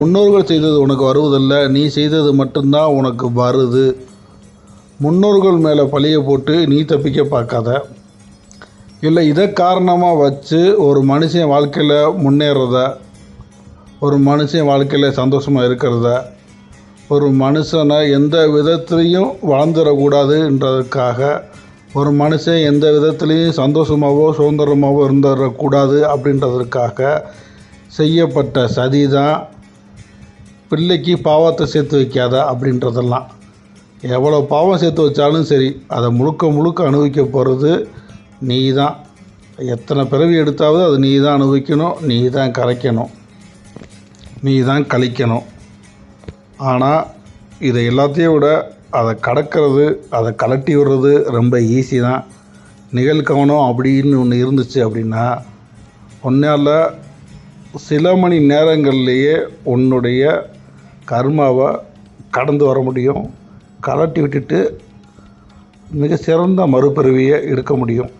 முன்னோர்கள் செய்தது உனக்கு வருவதில்லை நீ செய்தது மட்டும்தான் உனக்கு வருது. முன்னோர்கள் மேலே பழியை போட்டு நீ தப்பிக்க பார்க்காத. இல்லை இதை காரணமாக வச்சு ஒரு மனுஷன் வாழ்க்கையில் முன்னேறத ஒரு மனுஷன் வாழ்க்கையில் சந்தோஷமாக இருக்கிறத ஒரு மனுஷனை எந்த விதத்துலேயும் வாழ்ந்துடக்கூடாதுன்றதுக்காக ஒரு மனுஷன் எந்த விதத்துலேயும் சந்தோஷமாகவோ சுதந்திரமாகவோ இருந்துடக்கூடாது அப்படின்றதற்காக செய்யப்பட்ட சதி தான் பிள்ளைக்கு பாவத்தை சேர்த்து வைக்காத அப்படின்றதெல்லாம். எவ்வளோ பாவம் சேர்த்து வச்சாலும் சரி அதை முழுக்க முழுக்க அனுபவிக்க போகிறது நீ தான் எத்தனை பிறவி எடுத்தாவது அது நீ தான் அனுபவிக்கணும் நீ தான் கரைக்கணும் நீ தான் கழிக்கணும். ஆனால் இதை எல்லாத்தையும் விட அதை கடக்கிறது அதை கலட்டி விடுறது ரொம்ப ஈஸி தான். நிகழ்கவனம் அப்படின்னு ஒன்று இருந்துச்சு அப்படின்னா ஒன்றால் சில மணி நேரங்கள்லேயே உன்னுடைய கர்மாவை கடந்து வர முடியும். கலட்டி விட்டுட்டு மிக சிறந்த மறுபிறவியை எடுக்க முடியும்.